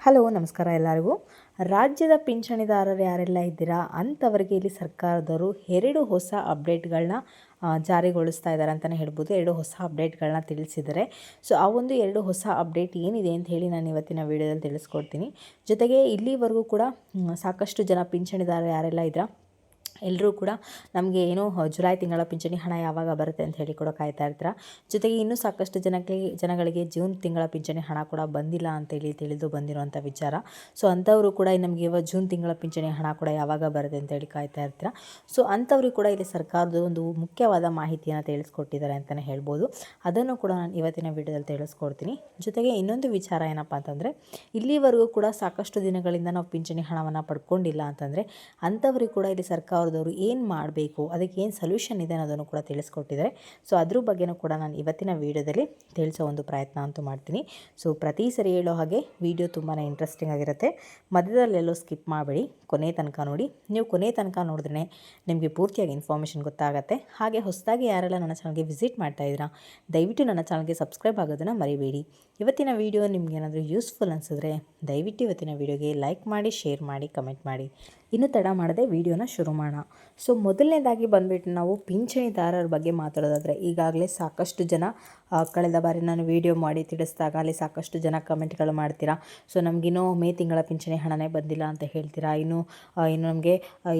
Hello, ನಮಸ್ಕಾರ ಎಲ್ಲರಿಗೂ. ರಾಜ್ಯದ ಪಿಂಚಣಿದಾರರು ಯಾರೆಲ್ಲ ಇದ್ದೀರಾ? ಅಂಥವರಿಗೆ ಇಲ್ಲಿ ಸರ್ಕಾರದವರು ಎರಡು ಹೊಸ ಅಪ್ಡೇಟ್ಗಳನ್ನ ಜಾರಿಗೊಳಿಸ್ತಾ ಇದ್ದಾರೆ ಅಂತಲೇ ಹೇಳ್ಬೋದು. ಎರಡು ಹೊಸ ಅಪ್ಡೇಟ್ಗಳನ್ನ ತಿಳಿಸಿದ್ದಾರೆ. ಸೊ, ಆ ಒಂದು ಎರಡು ಹೊಸ ಅಪ್ಡೇಟ್ ಏನಿದೆ ಅಂತ ಹೇಳಿ ನಾನು ಇವತ್ತಿನ ವೀಡಿಯೋದಲ್ಲಿ ತಿಳಿಸ್ಕೊಡ್ತೀನಿ. ಜೊತೆಗೆ ಇಲ್ಲಿವರೆಗೂ ಕೂಡ ಸಾಕಷ್ಟು ಜನ ಪಿಂಚಣಿದಾರರು ಯಾರೆಲ್ಲ ಇದ್ದೀರಾ? ಎಲ್ಲರೂ ಕೂಡ ನಮಗೆ ಏನು ಜುಲೈ ತಿಂಗಳ ಪಿಂಚಣಿ ಹಣ ಯಾವಾಗ ಬರುತ್ತೆ ಅಂತ ಹೇಳಿ ಕೂಡ ಕಾಯ್ತಾ ಇರ್ತೀರ? ಜೊತೆಗೆ ಇನ್ನೂ ಸಾಕಷ್ಟು ಜನಕ್ಕೆ, ಜನಗಳಿಗೆ ಜೂನ್ ತಿಂಗಳ ಪಿಂಚಣಿ ಹಣ ಕೂಡ ಬಂದಿಲ್ಲ ಅಂತೇಳಿ ತಿಳಿದು ಬಂದಿರುವಂಥ ವಿಚಾರ. ಸೊ, ಅಂಥವರು ಕೂಡ ನಮಗೆ ಇವಾಗ ಜೂನ್ ತಿಂಗಳ ಪಿಂಚಣಿ ಹಣ ಕೂಡ ಯಾವಾಗ ಬರುತ್ತೆ ಅಂತೇಳಿ ಕಾಯ್ತಾ ಇರ್ತೀರ? ಸೊ ಅಂಥವ್ರಿಗೆ ಕೂಡ ಇಲ್ಲಿ ಸರ್ಕಾರದ ಒಂದು ಮುಖ್ಯವಾದ ಮಾಹಿತಿಯನ್ನು ತಿಳಿಸ್ಕೊಟ್ಟಿದ್ದಾರೆ ಅಂತಲೇ ಹೇಳ್ಬೋದು. ಅದನ್ನು ಕೂಡ ನಾನು ಇವತ್ತಿನ ವಿಡಿಯೋದಲ್ಲಿ ತಿಳಿಸ್ಕೊಡ್ತೀನಿ. ಜೊತೆಗೆ ಇನ್ನೊಂದು ವಿಚಾರ ಏನಪ್ಪ ಅಂತಂದರೆ, ಇಲ್ಲಿವರೆಗೂ ಕೂಡ ಸಾಕಷ್ಟು ದಿನಗಳಿಂದ ನಾವು ಪಿಂಚಣಿ ಹಣವನ್ನು ಪಡ್ಕೊಂಡಿಲ್ಲ ಅಂತಂದರೆ, ಅಂಥವ್ರಿಗೆ ಕೂಡ ಇಲ್ಲಿ ಸರ್ಕಾರದವರು ಏನು ಮಾಡಬೇಕು, ಅದಕ್ಕೆ ಏನು ಸೊಲ್ಯೂಷನ್ ಇದೆ ಅನ್ನೋದನ್ನು ಕೂಡ ತಿಳಿಸ್ಕೊಟ್ಟಿದ್ದಾರೆ. ಸೊ ಅದ್ರ ಬಗ್ಗೆನೂ ಕೂಡ ನಾನು ಇವತ್ತಿನ ವೀಡಿಯೋದಲ್ಲಿ ತಿಳಿಸೋ ಒಂದು ಪ್ರಯತ್ನ ಅಂತೂ ಮಾಡ್ತೀನಿ. ಸೊ ಪ್ರತಿ ಸರಿ ಹೇಳೋ ಹಾಗೆ ವಿಡಿಯೋ ತುಂಬಾ ಇಂಟ್ರೆಸ್ಟಿಂಗ್ ಆಗಿರುತ್ತೆ. ಮಧ್ಯದಲ್ಲೆಲ್ಲೋ ಸ್ಕಿಪ್ ಮಾಡಬೇಡಿ, ಕೊನೆ ತನಕ ನೋಡಿ. ನೀವು ಕೊನೆ ತನಕ ನೋಡಿದ್ರೆ ನಿಮಗೆ ಪೂರ್ತಿಯಾಗಿ ಇನ್ಫಾರ್ಮೇಷನ್ ಗೊತ್ತಾಗುತ್ತೆ. ಹಾಗೆ ಹೊಸದಾಗಿ ಯಾರೆಲ್ಲ ನನ್ನ ಚಾನಲ್ಗೆ ವಿಸಿಟ್ ಮಾಡ್ತಾ ಇದ್ದೀರಾ, ದಯವಿಟ್ಟು ನನ್ನ ಚಾನಲ್ಗೆ ಸಬ್ಸ್ಕ್ರೈಬ್ ಆಗೋದನ್ನು ಮರಿಬೇಡಿ. ಇವತ್ತಿನ ವೀಡಿಯೋ ನಿಮ್ಗೆ ಏನಾದರೂ ಯೂಸ್ಫುಲ್ ಅನಿಸಿದ್ರೆ ದಯವಿಟ್ಟು ಇವತ್ತಿನ ವೀಡಿಯೋಗೆ ಲೈಕ್ ಮಾಡಿ ಶೇರ್ ಮಾಡಿ ಕಮೆಂಟ್ ಮಾಡಿ. ಇನ್ನು ತಡ ಮಾಡದೆ ವಿಡಿಯೋನ ಶುರು ಮಾಡೋಣ. ಸೊ, ಮೊದಲನೇದಾಗಿ ಬಂದುಬಿಟ್ಟು ನಾವು ಪಿಂಚಣಿದಾರರ ಬಗ್ಗೆ ಮಾತಾಡೋದಾದರೆ, ಈಗಾಗಲೇ ಸಾಕಷ್ಟು ಜನ ಕಳೆದ ಬಾರಿ ನಾನು ವೀಡಿಯೋ ಮಾಡಿ ತಿಳಿಸಿದಾಗ ಅಲ್ಲಿ ಸಾಕಷ್ಟು ಜನ ಕಮೆಂಟ್ಗಳು ಮಾಡ್ತೀರಾ, ಸೊ, ನಮಗಿನ್ನೂ ಮೇ ತಿಂಗಳ ಪಿಂಚಣಿ ಹಣನೇ ಬಂದಿಲ್ಲ ಅಂತ ಹೇಳ್ತೀರಾ, ಇನ್ನು ಇನ್ನು ನಮಗೆ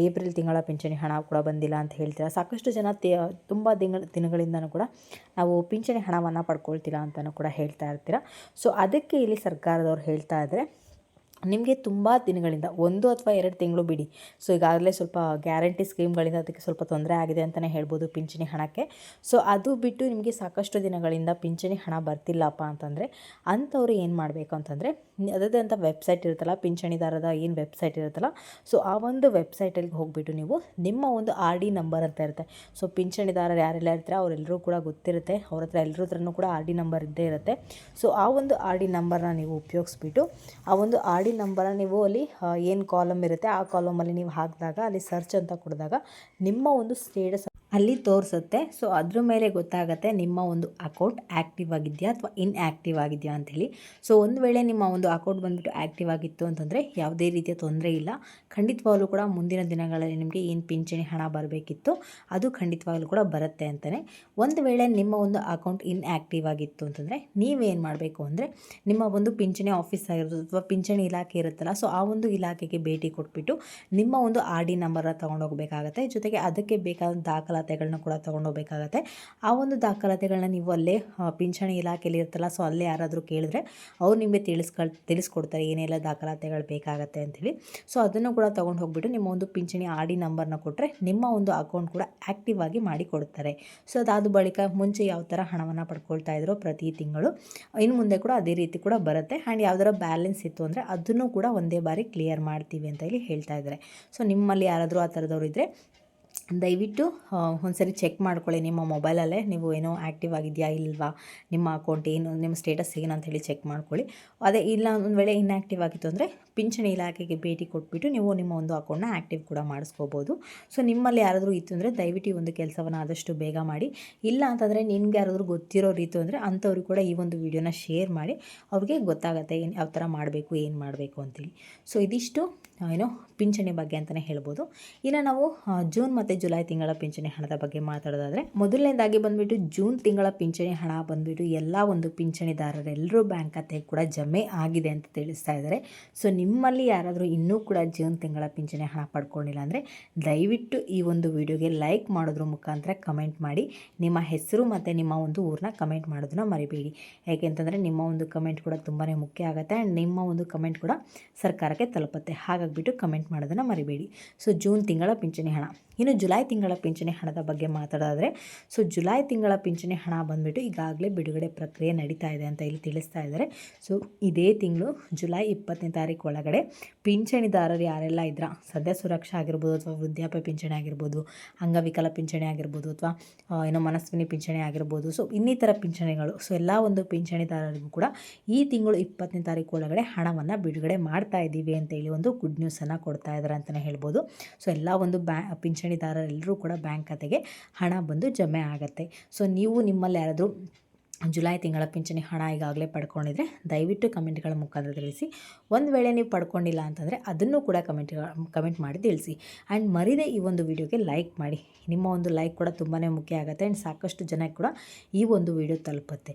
ಏಪ್ರಿಲ್ ತಿಂಗಳ ಪಿಂಚಣಿ ಹಣ ಕೂಡ ಬಂದಿಲ್ಲ ಅಂತ ಹೇಳ್ತೀರಾ, ಸಾಕಷ್ಟು ಜನ ತುಂಬ ದಿನ ದಿನಗಳಿಂದನೂ ಕೂಡ ನಾವು ಪಿಂಚಣಿ ಹಣವನ್ನು ಪಡ್ಕೊಳ್ತೀರಾ ಅಂತಲೂ ಕೂಡ ಹೇಳ್ತಾ ಇರ್ತೀರಾ. ಸೊ, ಅದಕ್ಕೆ ಇಲ್ಲಿ ಸರ್ಕಾರದವ್ರು ಹೇಳ್ತಾ ಇದ್ದಾರೆ ನಿಮಗೆ ತುಂಬ ದಿನಗಳಿಂದ, ಒಂದು ಅಥವಾ ಎರಡು ತಿಂಗಳು ಬಿಡಿ. ಸೊ ಈಗಾಗಲೇ ಸ್ವಲ್ಪ ಗ್ಯಾರಂಟಿ ಸ್ಕೀಮ್ಗಳಿಂದ ಅದಕ್ಕೆ ಸ್ವಲ್ಪ ತೊಂದರೆ ಆಗಿದೆ ಅಂತಲೇ ಹೇಳ್ಬೋದು ಪಿಂಚಣಿ ಹಣಕ್ಕೆ. ಸೊ ಅದು ಬಿಟ್ಟು ನಿಮಗೆ ಸಾಕಷ್ಟು ದಿನಗಳಿಂದ ಪಿಂಚಣಿ ಹಣ ಬರ್ತಿಲ್ಲಪ್ಪ ಅಂತಂದರೆ, ಅಂಥವ್ರು ಏನು ಮಾಡಬೇಕು ಅಂತಂದರೆ ಅದರದಂಥ ವೆಬ್ಸೈಟ್ ಇರುತ್ತಲ್ಲ ಪಿಂಚಣಿದಾರದ ಏನು ವೆಬ್ಸೈಟ್ ಇರುತ್ತಲ್ಲ ಸೊ ಆ ಒಂದು ವೆಬ್ಸೈಟಲ್ಲಿ ಹೋಗಿಬಿಟ್ಟು ನೀವು ನಿಮ್ಮ ಒಂದು ಆರ್ ಡಿ ನಂಬರ್ ಅಂತ ಇರುತ್ತೆ. ಸೊ ಪಿಂಚಣಿದಾರರು ಯಾರೆಲ್ಲ ಇರ್ತಾರೆ ಅವರೆಲ್ಲರೂ ಕೂಡ ಗೊತ್ತಿರುತ್ತೆ, ಅವ್ರ ಹತ್ರ ಎಲ್ಲರ ಹತ್ರನೂ ಕೂಡ ಆರ್ ಡಿ ನಂಬರ್ ಇದ್ದೇ ಇರುತ್ತೆ. ಸೊ ಆ ಒಂದು ಆರ್ ಡಿ ನಂಬರ್ನ ನೀವು ಉಪಯೋಗಿಸ್ಬಿಟ್ಟು, ಆ ಒಂದು ಆರ್ ಡಿ ನಂಬರ್ನ ನೀವು ಅಲ್ಲಿ ಏನು ಕಾಲಮ್ ಇರುತ್ತೆ ಆ ಕಾಲಮಲ್ಲಿ ನೀವು ಹಾಕಿದಾಗ, ಅಲ್ಲಿ ಸರ್ಚ್ ಅಂತ ಕೊಡಿದಾಗ ನಿಮ್ಮ ಒಂದು ಸ್ಟೇಟಸ್ ಅಲ್ಲಿ ತೋರಿಸುತ್ತೆ. ಸೊ ಅದ್ರ ಮೇಲೆ ಗೊತ್ತಾಗುತ್ತೆ ನಿಮ್ಮ ಒಂದು ಅಕೌಂಟ್ ಆ್ಯಕ್ಟಿವ್ ಆಗಿದೆಯಾ ಅಥವಾ ಇನ್ಆ್ಯಕ್ಟಿವ್ ಆಗಿದೆಯಾ ಅಂಥೇಳಿ. ಸೊ ಒಂದು ವೇಳೆ ನಿಮ್ಮ ಒಂದು ಅಕೌಂಟ್ ಬಂದುಬಿಟ್ಟು ಆ್ಯಕ್ಟಿವ್ ಆಗಿತ್ತು ಅಂತಂದರೆ ಯಾವುದೇ ರೀತಿಯ ತೊಂದರೆ ಇಲ್ಲ. ಖಂಡಿತವಾಗಲೂ ಕೂಡ ಮುಂದಿನ ದಿನಗಳಲ್ಲಿ ನಿಮಗೆ ಏನು ಪಿಂಚಣಿ ಹಣ ಬರಬೇಕಿತ್ತು, ಅದು ಖಂಡಿತವಾಗಲೂ ಕೂಡ ಬರುತ್ತೆ ಅಂತಲೇ ಒಂದು ವೇಳೆ ನಿಮ್ಮ ಒಂದು ಅಕೌಂಟ್ ಇನ್ಆ್ಯಕ್ಟಿವ್ ಆಗಿತ್ತು ಅಂತಂದರೆ ನೀವೇನು ಮಾಡಬೇಕು ಅಂದರೆ ನಿಮ್ಮ ಒಂದು ಪಿಂಚಣಿ ಆಫೀಸ್ ಆಗಿರ್ಬೋದು ಅಥವಾ ಪಿಂಚಣಿ ಇಲಾಖೆ ಇರುತ್ತಲ್ಲ ಸೊ ಆ ಒಂದು ಇಲಾಖೆಗೆ ಭೇಟಿ ಕೊಟ್ಬಿಟ್ಟು ನಿಮ್ಮ ಒಂದು ಆರ್ ಡಿ ನಂಬರ್ನ ತೊಗೊಂಡೋಗಬೇಕಾಗತ್ತೆ ಜೊತೆಗೆ ಅದಕ್ಕೆ ಬೇಕಾದ ದಾಖಲಾತಿಗಳನ್ನ ಕೂಡ ತೊಗೊಂಡೋಗ್ಬೇಕಾಗತ್ತೆ. ಆ ಒಂದು ದಾಖಲಾತಿಗಳನ್ನ ನೀವು ಅಲ್ಲೇ ಪಿಂಚಣಿ ಇಲಾಖೆಯಲ್ಲಿ ಇರ್ತಲ್ಲ ಸೊ ಅಲ್ಲೇ ಯಾರಾದರೂ ಕೇಳಿದ್ರೆ ಅವ್ರು ನಿಮಗೆ ತಿಳಿಸ್ಕೊಳ್, ತಿಳಿಸ್ಕೊಡ್ತಾರೆ ಏನೆಲ್ಲ ದಾಖಲಾತಿಗಳು ಬೇಕಾಗತ್ತೆ ಅಂಥೇಳಿ ಸೊ ಅದನ್ನು ಕೂಡ ತೊಗೊಂಡು ಹೋಗ್ಬಿಟ್ಟು ನಿಮ್ಮ ಒಂದು ಪಿಂಚಣಿ ಆರ್ ಡಿ ನಂಬರ್ನ ಕೊಟ್ಟರೆ ನಿಮ್ಮ ಒಂದು ಅಕೌಂಟ್ ಕೂಡ ಆ್ಯಕ್ಟಿವ್ ಆಗಿ ಮಾಡಿಕೊಡ್ತಾರೆ. ಸೊ ಅದಾದ ಬಳಿಕ ಮುಂಚೆ ಯಾವ ಥರ ಹಣವನ್ನು ಪಡ್ಕೊಳ್ತಾ ಇದ್ರು ಪ್ರತಿ ತಿಂಗಳು, ಇನ್ನು ಮುಂದೆ ಕೂಡ ಅದೇ ರೀತಿ ಕೂಡ ಬರುತ್ತೆ. ಆ್ಯಂಡ್ ಯಾವ್ದಾರ ಬ್ಯಾಲೆನ್ಸ್ ಇತ್ತು ಅಂದರೆ ಅದನ್ನು ಕೂಡ ಒಂದೇ ಬಾರಿ ಕ್ಲಿಯರ್ ಮಾಡ್ತೀವಿ ಅಂತ ಹೇಳಿ ಹೇಳ್ತಾ ಇದ್ದಾರೆ. ಸೊ ನಿಮ್ಮಲ್ಲಿ ಯಾರಾದರೂ ಆ ಥರದವ್ರು ಇದ್ದರೆ ದಯವಿಟ್ಟು ಒಂದ್ಸರಿ ಚೆಕ್ ಮಾಡ್ಕೊಳ್ಳಿ ನಿಮ್ಮ ಮೊಬೈಲಲ್ಲೇ ನೀವು ಏನೋ ಆ್ಯಕ್ಟಿವ್ ಆಗಿದೆಯಾ ಇಲ್ವಾ? ನಿಮ್ಮ ಅಕೌಂಟ್ ಏನು, ನಿಮ್ಮ ಸ್ಟೇಟಸ್ ಏನು ಅಂತ ಹೇಳಿ ಚೆಕ್ ಮಾಡ್ಕೊಳ್ಳಿ. ಅದೇ, ಇಲ್ಲ, ಒಂದು ವೇಳೆ ಇನ್ಆ್ಯಕ್ಟಿವ್ ಆಗಿತ್ತು ಅಂದರೆ ಪಿಂಚಣಿ ಇಲಾಖೆಗೆ ಭೇಟಿ ಕೊಟ್ಬಿಟ್ಟು ನೀವು ನಿಮ್ಮ ಒಂದು ಅಕೌಂಟ್ನ ಆ್ಯಕ್ಟಿವ್ ಕೂಡ ಮಾಡಿಸ್ಕೋಬೋದು. ಸೊ ನಿಮ್ಮಲ್ಲಿ ಯಾರಾದರೂ ಇತ್ತು ಅಂದರೆ ದಯವಿಟ್ಟು ಈ ಒಂದು ಕೆಲಸವನ್ನು ಆದಷ್ಟು ಬೇಗ ಮಾಡಿ. ಇಲ್ಲ ಅಂತಂದರೆ ನಿಮ್ಗೆ ಯಾರಾದರೂ ಗೊತ್ತಿರೋ ರೀತಿ ಅಂದರೆ ಅಂಥವ್ರಿಗೆ ಕೂಡ ಈ ಒಂದು ವಿಡಿಯೋನ ಶೇರ್ ಮಾಡಿ. ಅವ್ರಿಗೆ ಗೊತ್ತಾಗುತ್ತೆ ಏನು, ಯಾವ ಥರ ಮಾಡಬೇಕು, ಏನು ಮಾಡಬೇಕು ಅಂತೇಳಿ. ಸೊ ಇದಿಷ್ಟು ಏನೋ ಪಿಂಚಣಿ ಬಗ್ಗೆ ಅಂತಲೇ ಹೇಳ್ಬೋದು. ಇನ್ನು ನಾವು ಜೂನ್ ಮತ್ತು ಜುಲೈ ತಿಂಗಳ ಪಿಂಚಣಿ ಹಣದ ಬಗ್ಗೆ ಮಾತಾಡೋದಾದರೆ, ಮೊದಲನೇದಾಗಿ ಬಂದುಬಿಟ್ಟು ಜೂನ್ ತಿಂಗಳ ಪಿಂಚಣಿ ಹಣ ಬಂದುಬಿಟ್ಟು ಎಲ್ಲ ಒಂದು ಪಿಂಚಣಿದಾರರೆಲ್ಲರೂ ಬ್ಯಾಂಕ್ ಖಾತೆಗೆ ಕೂಡ ಜಮೆ ಆಗಿದೆ ಅಂತ ತಿಳಿಸ್ತಾ ಇದ್ದಾರೆ ಸೊ, ನಿಮ್ಮಲ್ಲಿ ಯಾರಾದರೂ ಇನ್ನೂ ಕೂಡ ಜೂನ್ ತಿಂಗಳ ಪಿಂಚಣಿ ಹಣ ಪಡ್ಕೊಂಡಿಲ್ಲ ಅಂದರೆ, ದಯವಿಟ್ಟು ಈ ಒಂದು ವಿಡಿಯೋಗೆ ಲೈಕ್ ಮಾಡೋದ್ರ ಮುಖಾಂತರ ಕಮೆಂಟ್ ಮಾಡಿ. ನಿಮ್ಮ ಹೆಸರು ಮತ್ತು ನಿಮ್ಮ ಒಂದು ಊರನ್ನ ಕಮೆಂಟ್ ಮಾಡೋದನ್ನ ಮರಿಬೇಡಿ. ಯಾಕೆಂತಂದರೆ ನಿಮ್ಮ ಒಂದು ಕಮೆಂಟ್ ಕೂಡ ತುಂಬಾ ಮುಖ್ಯ ಆಗುತ್ತೆ ಆ್ಯಂಡ್ ನಿಮ್ಮ ಒಂದು ಕಮೆಂಟ್ ಕೂಡ ಸರ್ಕಾರಕ್ಕೆ ತಲುಪುತ್ತೆ. ಹಾಗಾಗಿಬಿಟ್ಟು ಕಮೆಂಟ್ ಮಾಡೋದನ್ನು ಮರಿಬೇಡಿ. ಸೊ, ಜೂನ್ ತಿಂಗಳ ಪಿಂಚಣಿ ಹಣ. ಇನ್ನು ತಿಂಗಳ ಪಿಂಚಣಿ ಹಣದ ಬಗ್ಗೆ ಮಾತಾಡೋದಾದರೆ, ಸೊ ಜುಲೈ ತಿಂಗಳ ಪಿಂಚಣಿ ಹಣ ಬಂದುಬಿಟ್ಟು ಈಗಾಗಲೇ ಬಿಡುಗಡೆ ಪ್ರಕ್ರಿಯೆ ನಡೀತಾ ಇದೆ ಅಂತ ಇಲ್ಲಿ ತಿಳಿಸ್ತಾ ಇದ್ದಾರೆ. ಸೊ ಇದೇ ತಿಂಗಳು ಜುಲೈ ಇಪ್ಪತ್ತನೇ ತಾರೀಕು ಒಳಗಡೆ ಪಿಂಚಣಿದಾರರು ಯಾರೆಲ್ಲ ಇದ್ರ? ಸದ್ಯ ಸುರಕ್ಷಾ ಆಗಿರ್ಬೋದು ಅಥವಾ ವೃದ್ಧಾಪ್ಯ ಪಿಂಚಣಿ ಆಗಿರ್ಬೋದು, ಅಂಗವಿಕಲ ಪಿಂಚಣಿ ಆಗಿರ್ಬೋದು ಅಥವಾ ಏನೋ ಮನಸ್ವಿನಿ ಪಿಂಚಣಿ ಆಗಿರ್ಬೋದು, ಸೊ ಇನ್ನಿತರ ಪಿಂಚಣಿಗಳು, ಸೊ ಎಲ್ಲ ಒಂದು ಪಿಂಚಣಿದಾರರಿಗೂ ಕೂಡ ಈ ತಿಂಗಳು ಇಪ್ಪತ್ತನೇ ತಾರೀಕು ಒಳಗಡೆ ಹಣವನ್ನು ಬಿಡುಗಡೆ ಮಾಡ್ತಾ ಇದ್ದೀವಿ ಅಂತೇಳಿ ಒಂದು ಗುಡ್ ನ್ಯೂಸನ್ನು ಕೊಡ್ತಾ ಇದ್ದಾರೆ ಅಂತಲೇ ಹೇಳ್ಬೋದು. ಸೊ ಎಲ್ಲ ಒಂದು ಬ್ಯಾ ಪಿಂಚಣಿದಾರರೆಲ್ಲರೂ ಕೂಡ ಬ್ಯಾಂಕ್ ಖಾತೆಗೆ ಹಣ ಬಂದು ಜಮೆ ಆಗುತ್ತೆ. ಸೊ, ನೀವು ನಿಮ್ಮಲ್ಲಿ ಯಾರಾದರೂ ಜುಲೈ ತಿಂಗಳ ಪಿಂಚಣಿ ಹಣ ಈಗಾಗಲೇ ಪಡ್ಕೊಂಡಿದ್ರೆ ದಯವಿಟ್ಟು ಕಮೆಂಟ್ಗಳ ಮುಖಾಂತರ ತಿಳಿಸಿ. ಒಂದು ವೇಳೆ ನೀವು ಪಡ್ಕೊಂಡಿಲ್ಲ ಅಂತಂದರೆ ಅದನ್ನು ಕೂಡ ಕಮೆಂಟ್ ಕಮೆಂಟ್ ಮಾಡಿ ತಿಳಿಸಿ. ಆ್ಯಂಡ್ ಮರಿದೇ ಈ ಒಂದು ವಿಡಿಯೋಗೆ ಲೈಕ್ ಮಾಡಿ. ನಿಮ್ಮ ಒಂದು ಲೈಕ್ ಕೂಡ ತುಂಬಾ ಮುಖ್ಯ ಆಗುತ್ತೆ ಆ್ಯಂಡ್ ಸಾಕಷ್ಟು ಜನಕ್ಕೆ ಕೂಡ ಈ ಒಂದು ವಿಡಿಯೋ ತಲುಪುತ್ತೆ.